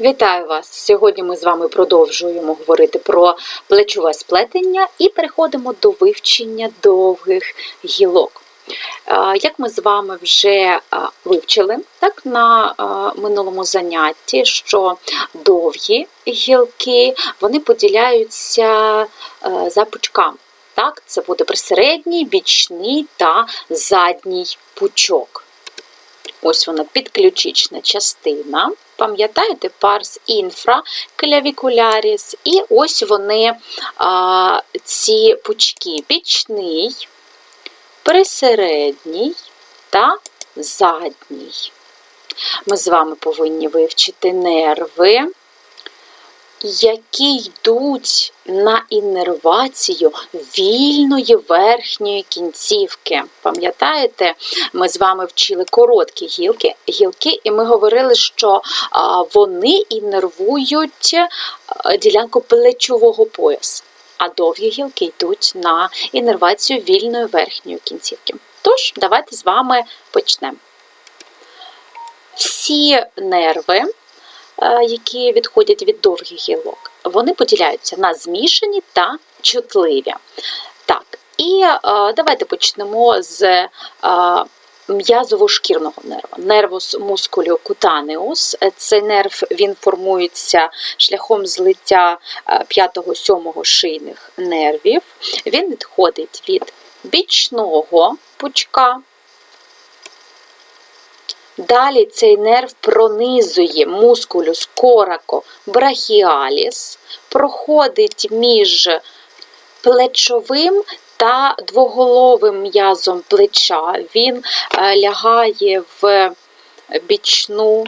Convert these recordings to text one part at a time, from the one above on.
Вітаю вас! Сьогодні ми з вами продовжуємо говорити про плечове сплетення і переходимо до вивчення довгих гілок. Як ми з вами вже вивчили так, на минулому занятті, що довгі гілки вони поділяються е, за пучками. Так, це буде присередній, бічний та задній пучок. Ось вона підключична частина. Пам'ятаєте, парс інфра клявікуляріс. І ось вони а, ці пучки бічний, присередній та задній. Ми з вами повинні вивчити нерви, які йдуть на іннервацію вільної верхньої кінцівки. Пам'ятаєте, ми з вами вчили короткі гілки, гілки, і ми говорили, що вони іннервують ділянку плечового поясу, а довгі гілки йдуть на іннервацію вільної верхньої кінцівки. Тож, давайте з вами почнемо. Всі нерви, е, які відходять від довгих гілок, вони поділяються на змішані та чутливі. Так, і е, давайте почнемо з е, м'язово-шкірного нерва. Нервус мускулю кутанеус. Цей нерв він формується шляхом злиття 5-7 шийних нервів. Він відходить від бічного пучка. Далі цей нерв пронизує мускулюс корако брахіаліс, проходить між плечовим та двоголовим м'язом плеча. Він е, лягає в бічну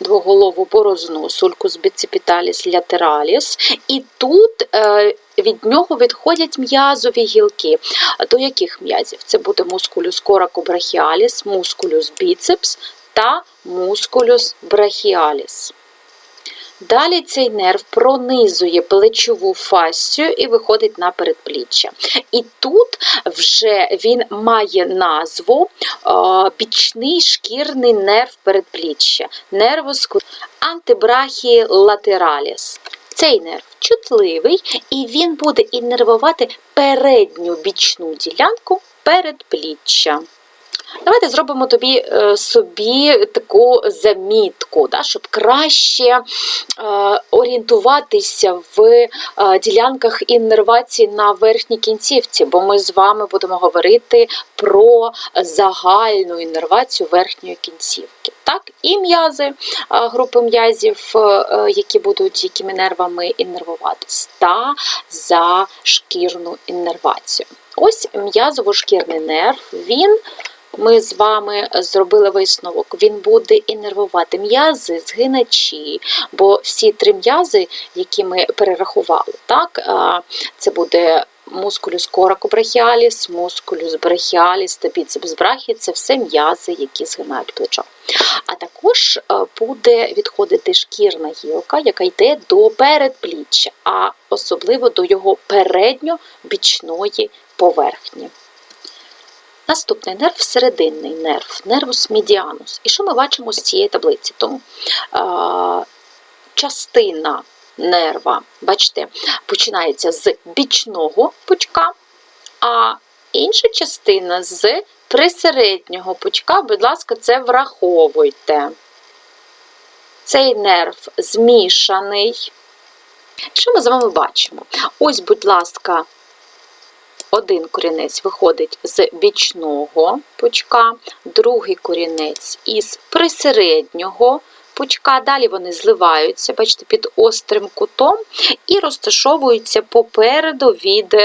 двоголову борозну, сулькус біципіталіс латераліс, і тут е, від нього відходять м'язові гілки. До яких м'язів? Це буде мускулюс коракобрахіаліс, мускулюс біцепс та мускулюс брахіаліс. Далі цей нерв пронизує плечову фасцію і виходить на передпліччя. І тут вже він має назву е, бічний шкірний нерв передпліччя, нервус антибрахії латераліс. Цей нерв чутливий, і він буде іннервувати передню бічну ділянку передпліччя. Давайте зробимо тобі е, собі таку замітку, да, щоб краще е, орієнтуватися в е, ділянках іннервації на верхній кінцівці, бо ми з вами будемо говорити про загальну іннервацію верхньої кінцівки. Так, І м'язи, групи м'язів, які будуть якими нервами іннервуватись, та за шкірну іннервацію. Ось м'язово-шкірний нерв, він ми з вами зробили висновок, він буде іннервувати м'язи, згиначі, бо всі три м'язи, які ми перерахували, так, це буде мускулюс коракобрахіаліс, мускулюс брахіаліс та біцепс брахі це все м'язи, які згинають плечо. А також буде відходити шкірна гілка, яка йде до передпліччя, а особливо до його передньо-бічної поверхні. Наступний нерв серединний нерв, нервус медіанус. І що ми бачимо з цієї таблиці? Тому е, частина нерва, бачите, починається з бічного пучка, а інша частина з присереднього пучка, будь ласка, це враховуйте. Цей нерв змішаний. Що ми з вами бачимо? Ось, будь ласка, один корінець виходить з бічного пучка, другий корінець із присереднього пучка. Далі вони зливаються, бачите, під острим кутом і розташовуються попереду від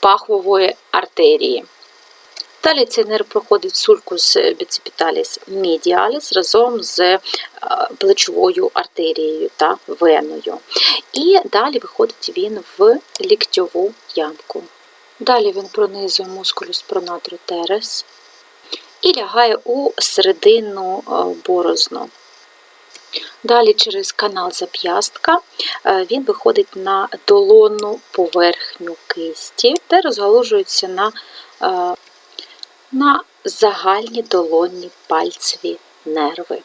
пахвової артерії. Далі цей нерв проходить сулькус біцепіталіс медіаліс разом з плечовою артерією та веною. І далі виходить він в ліктьову ямку. Далі він пронизує мускулюс пронатру терес і лягає у середину борозну. Далі через канал зап'ястка він виходить на долонну поверхню кисті, де розгалужується на на загальні долонні пальцеві нерви.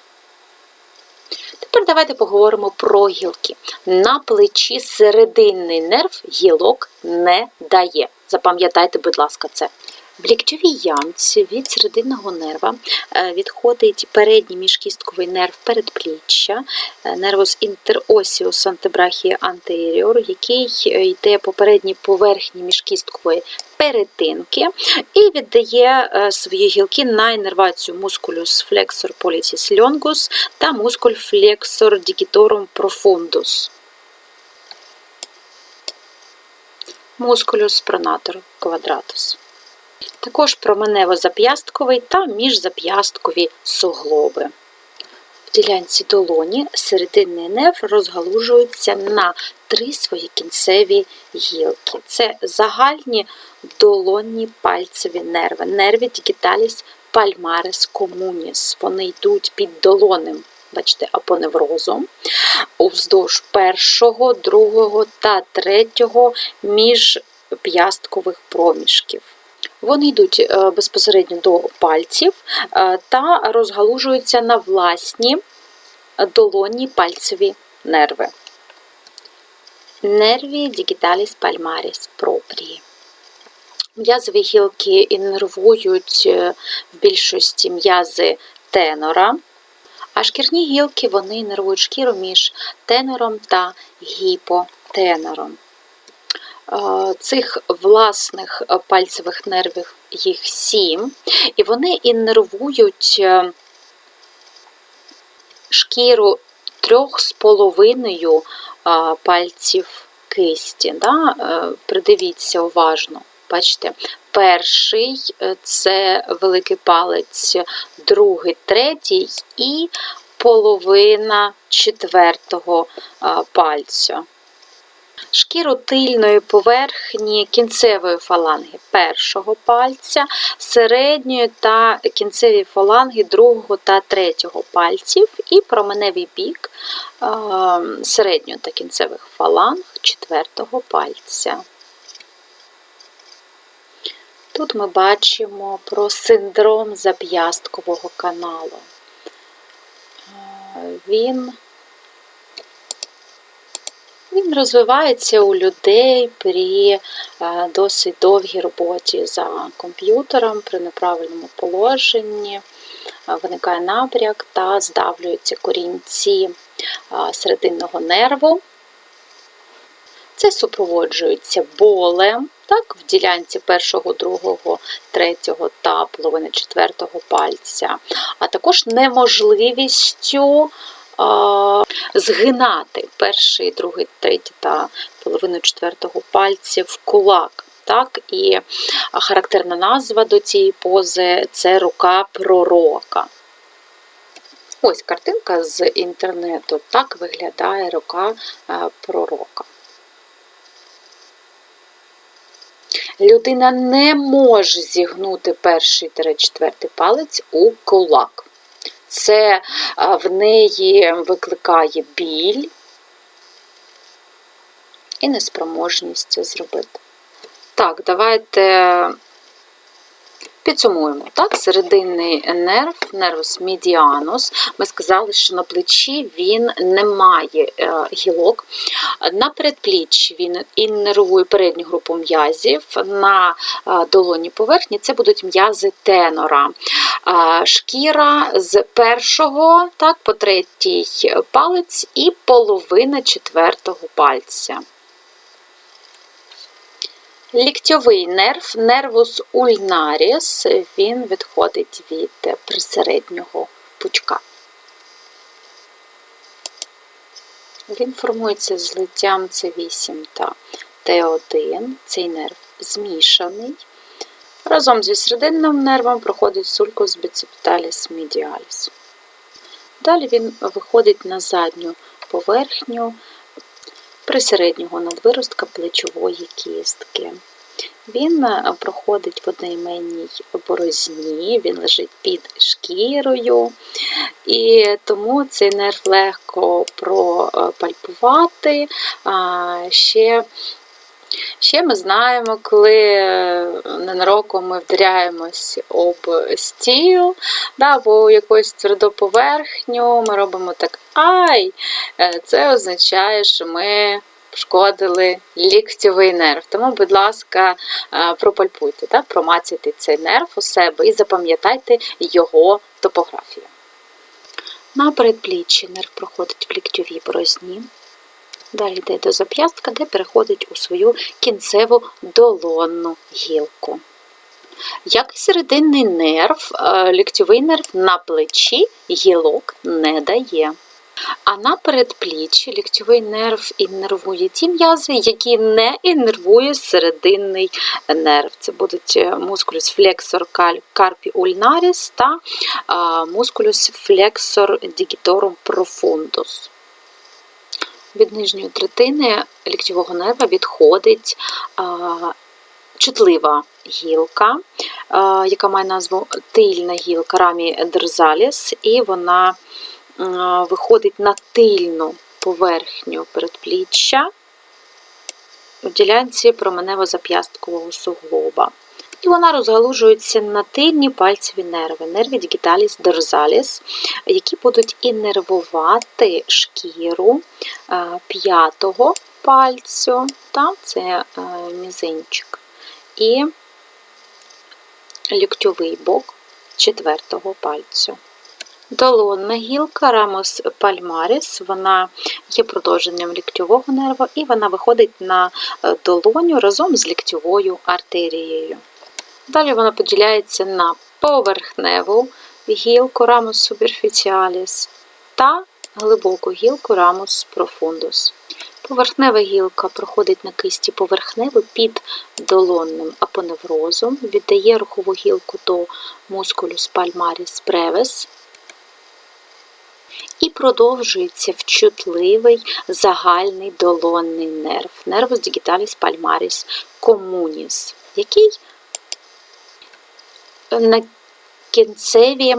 Тепер давайте поговоримо про гілки. На плечі серединний нерв гілок не дає. Запам'ятайте, будь ласка, це. В ліктьовій ямці від серединного нерва е, відходить передній міжкістковий нерв передпліччя, е, нервус інтеросіус антебрахії антеріор, який е, йде по передній поверхні міжкісткової перетинки і віддає свої гілки на іннервацію мускулюс flexor pollicis longus та мускуль flexor digitorum profundus. Мускулюс пронатору квадратус. Також променево-зап'ястковий та міжзап'ясткові суглоби. В ділянці долоні серединний нерв розгалужується на три свої кінцеві гілки. Це загальні долонні пальцеві нерви, нерві дігіталіс пальмарес комуніс. Вони йдуть під долонем, бачите, апоневрозом, уздовж першого, другого та третього міжп'ясткових проміжків. Вони йдуть е, безпосередньо до пальців е, та розгалужуються на власні долонні пальцеві нерви. Нерві дігіталіс пальмаріс пропрії. М'язові гілки іннервують е, в більшості м'язи тенора, а шкірні гілки вони іннервують шкіру між тенором та гіпотенором. Цих власних е, пальцевих нервів їх сім, і вони іннервують е, шкіру трьох з половиною пальців кисті. Да? Е, Придивіться уважно. Бачите, перший це великий палець, другий, третій і половина четвертого пальця. Шкіру тильної поверхні кінцевої фаланги першого пальця, середньої та кінцеві фаланги другого та третього пальців і променевий бік е, середньої та кінцевих фаланг четвертого пальця. Тут ми бачимо про синдром зап'ясткового каналу. Е, Він він розвивається у людей при е, досить довгій роботі за комп'ютером, при неправильному положенні, е, виникає набряк та здавлюються корінці е, серединного нерву. Це супроводжується болем так, в ділянці першого, другого, третього та половини четвертого пальця, а також неможливістю згинати перший, другий, третій та половину четвертого пальця в кулак. Так, І характерна назва до цієї пози це рука пророка. Ось картинка з інтернету. Так виглядає рука пророка. Людина не може зігнути перший та четвертий палець у кулак. Це в неї викликає біль і неспроможність це зробити. Так, давайте підсумуємо. Так, серединний нерв, нервус медіанус. Ми сказали, що на плечі він не має гілок. На передпліччі він іннервує передню групу м'язів, на долоні поверхні це будуть м'язи тенора. Шкіра з першого так, по третій палець і половина четвертого пальця. Ліктьовий нерв, нервус ульнаріс, він відходить від присереднього пучка. Він формується злиттям С8 та Т1, цей нерв змішаний. Разом зі серединним нервом проходить сулькус біцепіталіс медіаліс. Далі він виходить на задню поверхню присереднього надвиростка плечової кістки. Він е, проходить в одноіменній борозні, він лежить під шкірою, і тому цей нерв легко пропальпувати. Ще Ще ми знаємо, коли е, ненароком ми вдаряємось об стіл, да, або якусь тверду поверхню, ми робимо так ай. Е, Це означає, що ми пошкодили ліктєвий нерв. Тому, будь ласка, е, пропальпуйте, да, промацайте цей нерв у себе і запам'ятайте його топографію. На передпліччі нерв проходить в ліктьовій борозні. Далі йде до зап'ястка, де переходить у свою кінцеву долонну гілку. Як і серединний нерв, е, ліктьовий нерв на плечі гілок не дає. А на передпліччі ліктьовий нерв іннервує ті м'язи, які не іннервує серединний нерв. Це будуть е, мускулюс флексор карпі ульнаріс та е, мускулюс флексор дігіторум профундус. Від нижньої третини ліктьового нерва відходить чутлива гілка, яка має назву тильна гілка рамі дерзаліс, і вона виходить на тильну поверхню передпліччя у ділянці променево-зап'ясткового суглоба. І вона розгалужується на тильні пальцеві нерви, нерві дігіталіс дорзаліс, які будуть іннервувати шкіру е, п'ятого пальцю, та, це е, мізинчик, і ліктьовий бок четвертого пальцю. Долонна гілка рамус пальмаріс, вона є продовженням ліктьового нерва, і вона виходить на е, долоню разом з ліктьовою артерією. Далі вона поділяється на поверхневу гілку рамус superficialis та глибоку гілку рамус profundus. Поверхнева гілка проходить на кисті поверхнево під долонним апоневрозом, віддає рухову гілку до мускулюс palmaris brevis і продовжується в чутливий загальний долонний нерв, nervus digitalis palmaris communis, який на кінцеві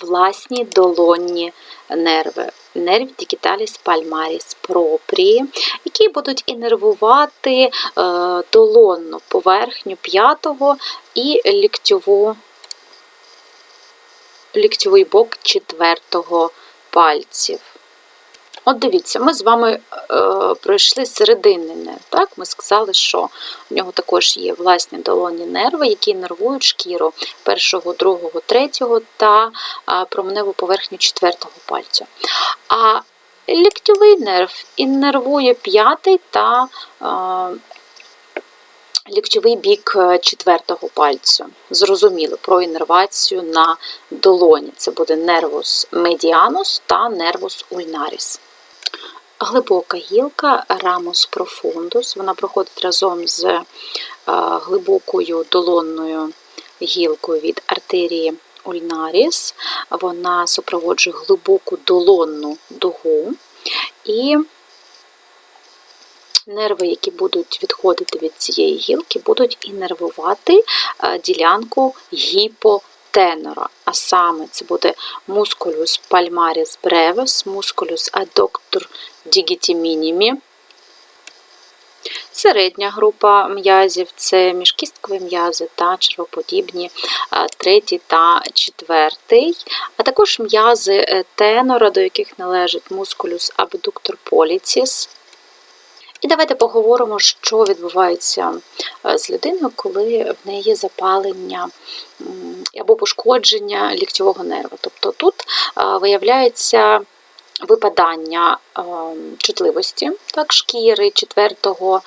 власні долонні нерви. Нерв дігіталіс пальмаріс пропрії, які будуть інервувати е, долонну поверхню п'ятого і ліктьову, ліктьовий бок четвертого пальців. От дивіться, ми з вами е, пройшли серединний нерв. Так? Ми сказали, що в нього також є власні долонні нерви, які нервують шкіру першого, другого, третього та променеву поверхню четвертого пальця. А ліктьовий нерв іннервує п'ятий та е, ліктьовий бік е, четвертого пальцю. Зрозуміло про іннервацію на долоні. Це буде нервус медіанус та нервус ульнаріс. Глибока гілка рамус профундус. Вона проходить разом з е, глибокою долонною гілкою від артерії ульнаріс. Вона супроводжує глибоку долонну дугу. І нерви, які будуть відходити від цієї гілки, будуть інервувати е, ділянку гіпотенора. А саме це буде мускулюс пальмаріс brevis, мускулюс digiti minimi. Середня група м'язів це міжкісткові м'язи та червоподібні, третій та четвертий, а також м'язи е, тенора, до яких належить мускулюс абдуктор поліціс. І давайте поговоримо, що відбувається е, з людиною, коли в неї запалення або пошкодження ліктьового нерва. Тобто тут виявляється випадання чутливості так, шкіри четвертого,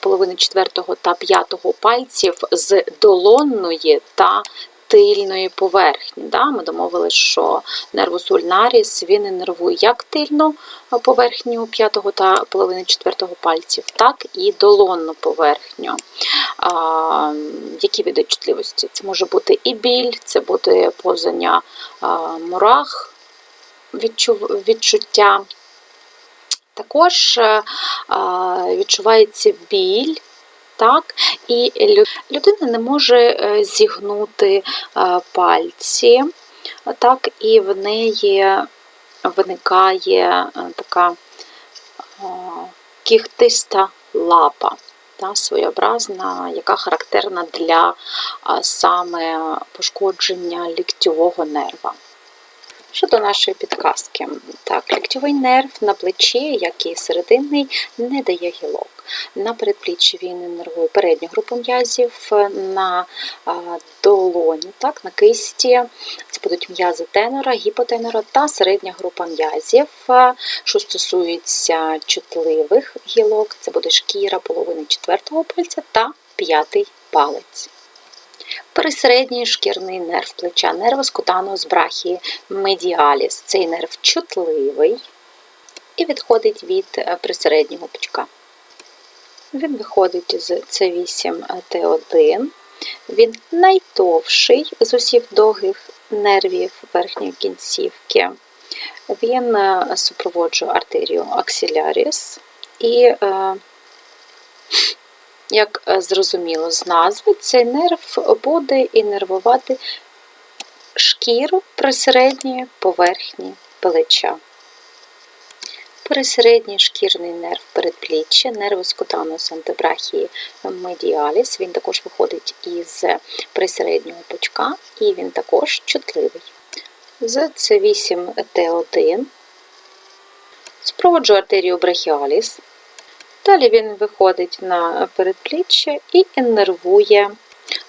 половини четвертого та п'ятого пальців з долонної та тильної поверхні. Да? Ми домовилися, що нервус ульнаріс він іннервує як тильну поверхню п'ятого та половини четвертого пальців, так і долонну поверхню. А, Які види чутливості? Це може бути і біль, це буде позання а, мурах відчуття. Також відчувається біль так, І людина не може е, зігнути е, пальці, так, і в неї виникає е, така кіхтиста лапа. та своєобразна, яка характерна для саме пошкодження ліктьового нерва. Щодо нашої підказки, так, ліктьовий нерв на плечі, як і серединний, не дає гілок. На передпліччі він іннервує передню групу м'язів, на долоні, так, на кисті. Це будуть м'язи тенора, гіпотенора та середня група м'язів. Що стосується чутливих гілок, це буде шкіра половини четвертого пальця та п'ятий палець. Пересередній шкірний нерв плеча, нервус кутанус брахії медіаліс. Цей нерв чутливий і відходить від е, присереднього пучка. Він виходить з С8Т1. Він найтовший з усіх довгих нервів верхньої кінцівки. Він е, супроводжує артерію аксиляріс і е, як е, зрозуміло з назви, цей нерв буде іннервувати шкіру присередньої поверхні плеча. Пересередній шкірний нерв передпліччя, нервус кутанус антебрахії медіаліс. Він також виходить із присереднього пучка, і він також чутливий. З С8Т1 супроводжує артерію брахіаліс. Далі він виходить на передпліччя і іннервує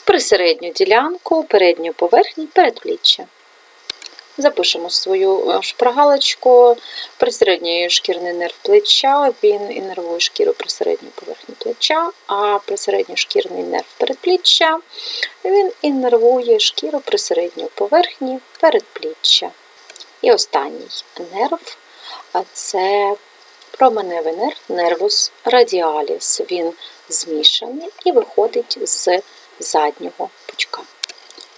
присередню ділянку, передню поверхню передпліччя. Запишемо свою е, шпаргалочку. Присередній шкірний нерв плеча, він іннервує шкіру присередньої поверхні плеча, а присередній шкірний нерв передпліччя, він іннервує шкіру присередньої поверхні передпліччя. І останній нерв це променевий нерв, нервус радіаліс. Він змішаний і виходить з заднього пучка.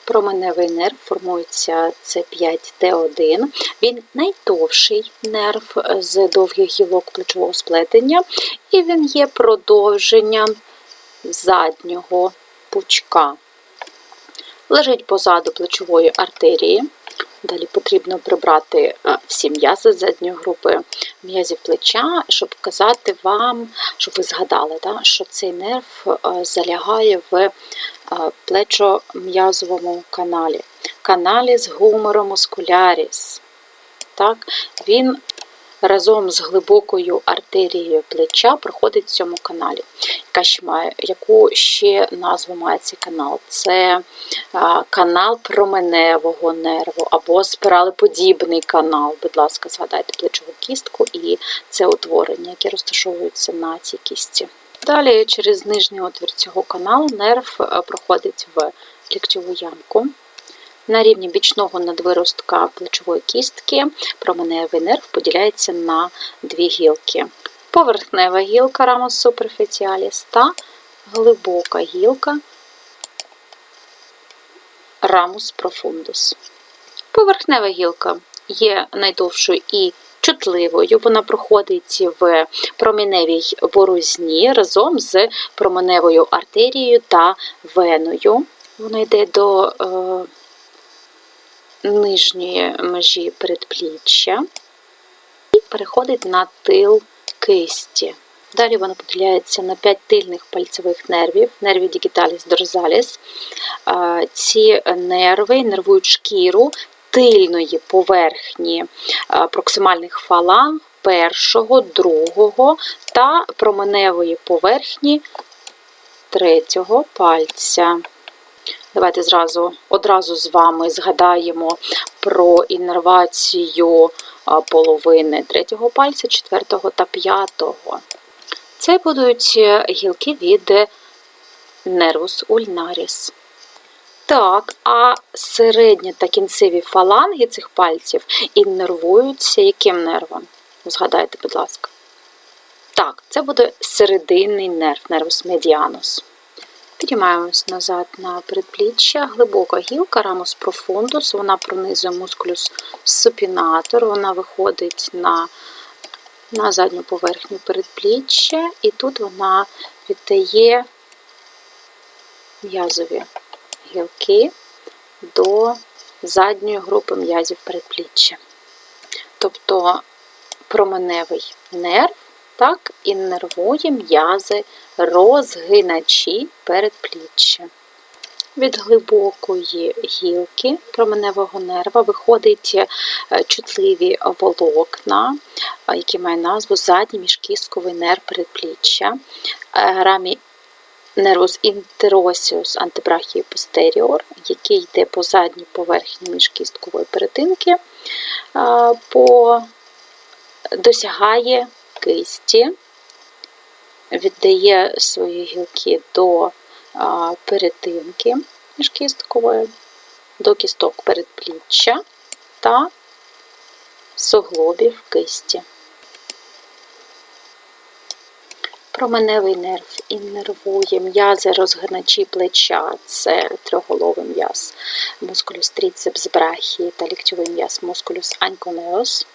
Променевий нерв формується С5Т1. Він найдовший нерв з довгих гілок плечового сплетення, і він є продовженням заднього пучка. Лежить позаду плечової артерії. Далі потрібно прибрати е, всі м'язи з задньої групи м'язів плеча, щоб показати вам, щоб ви згадали, да, що цей нерв е, залягає в е, плечо-м'язовому каналі. Каналі з гумором. Так, Він разом з глибокою артерією плеча проходить в цьому каналі. Яка ще має, Яку ще назву має цей канал? Це канал променевого нерву або спиралеподібний канал. Будь ласка, згадайте плечову кістку і це утворення, яке розташовується на цій кісті. Далі через нижній отвір цього каналу нерв проходить в ліктьову ямку. На рівні бічного надвиростка плечової кістки променевий нерв поділяється на дві гілки. Поверхнева гілка рамус superficialis та глибока гілка рамус profundus. Поверхнева гілка є найдовшою і чутливою. Вона проходить в проміневій борозні разом з променевою артерією та веною. Вона йде до е, нижньої межі передпліччя і переходить на тил кисті. Далі вона поділяється на 5 тильних пальцевих нервів, нерві дігіталіс дорзаліс. Ці нерви нервують шкіру тильної поверхні проксимальних фаланг першого, другого та променевої поверхні третього пальця. Давайте зразу одразу з вами згадаємо про іннервацію половини третього пальця, четвертого та п'ятого. Це будуть гілки від нервус ульнаріс. Так, а середні та кінцеві фаланги цих пальців іннервуються яким нервом? Згадайте, будь ласка. Так, це буде серединний нерв, нервус медіанус. Підіймаємось назад на передпліччя, глибока гілка, рамус профундус, вона пронизує мускулюс супінатор, вона виходить на на задню поверхню передпліччя, і тут вона віддає м'язові гілки до задньої групи м'язів передпліччя. Тобто променевий нерв Так, іннервує м'язи розгиначі передпліччя. Від глибокої гілки променевого нерва виходять е, чутливі волокна, е, які мають назву задній міжкістковий нерв передпліччя, е, рамі нервус інтеросіус антебрахії постеріор, який йде по задній поверхні міжкісткової перетинки, по досягає кисті, віддає свої гілки до перетинки міжкісткової, до кісток передпліччя та суглобів кисті. Променевий нерв іннервує м'язи розгиначі плеча, це трьохголовий м'яз, мускулюс тріцепс брахії та ліктьовий м'яз мускулюс аньконеос.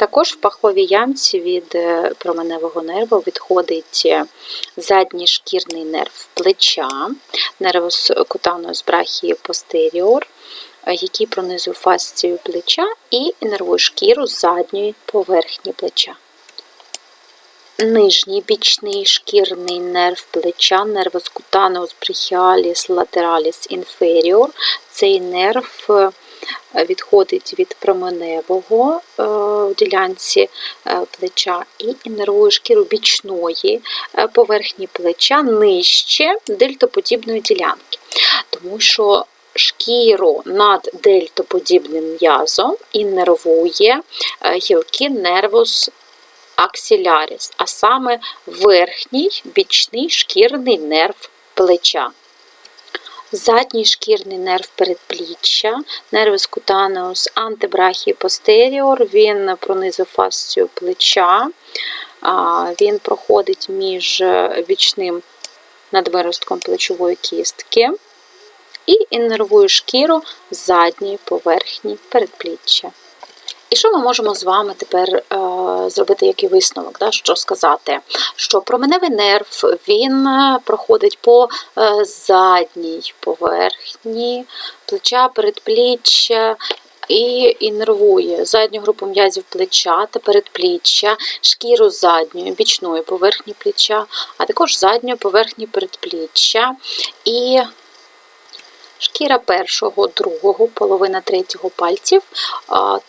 Також в паховій ямці від е, променевого нерву відходить е, задній шкірний нерв плеча, нервус кутанус брахії постеріор, е, який пронизує фасцію плеча і іннервує шкіру задньої поверхні плеча. Нижній бічний шкірний нерв плеча, нервус кутанус brachialis lateralis inferior. Цей нерв відходить від променевого е, в ділянці е, плеча і іннервує шкіру бічної е, поверхні плеча нижче дельтоподібної ділянки. Тому що шкіру над дельтоподібним м'язом іннервує гілки нервус аксіляріс, а саме верхній бічний шкірний нерв плеча. Задній шкірний нерв передпліччя, нервус кутанеус антибрахії постеріор, він пронизує фасцію плеча, він проходить між вічним надвиростком плечової кістки і іннервує шкіру задньої поверхні передпліччя. І що ми можемо з вами тепер е, зробити який висновок? Да? Що сказати? Що променевий нерв він е, проходить по е, задній поверхні плеча, передпліччя. І іннервує задню групу м'язів плеча та передпліччя, шкіру задньої, бічної поверхні плеча, а також задньої поверхні передпліччя і шкіра першого, другого, половина третього пальців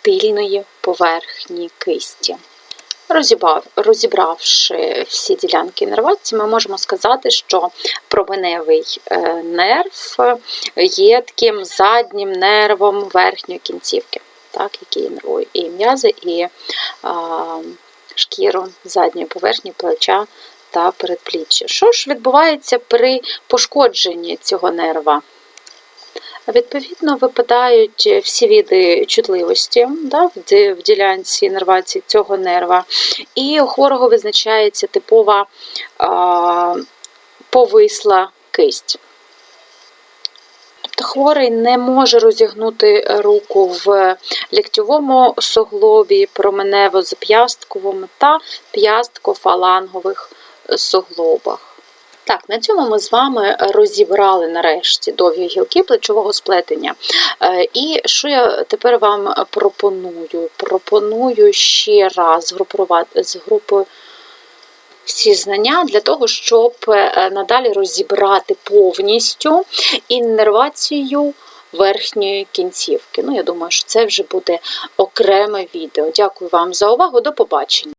тильної поверхні кисті. Розібрав, розібравши всі ділянки іннервації, ми можемо сказати, що променевий е, нерв є таким заднім нервом верхньої кінцівки, так, який іннервує і м'язи, і а, шкіру задньої поверхні плеча та передпліччя. Що ж відбувається при пошкодженні цього нерва? Відповідно, випадають всі види чутливості да, в ділянці іннервації цього нерва, і у хворого визначається типова а, повисла кисть. Тобто хворий не може розігнути руку в ліктьовому суглобі, променево-зап'ястковому та п'ястко-фалангових суглобах. Так, на цьому ми з вами розібрали нарешті довгі гілки плечового сплетення. Е, І що я тепер вам пропоную? Пропоную ще раз згрупувати з групою всі знання для того, щоб е, надалі розібрати повністю іннервацію верхньої кінцівки. Ну, я думаю, що це вже буде окреме відео. Дякую вам за увагу. До побачення.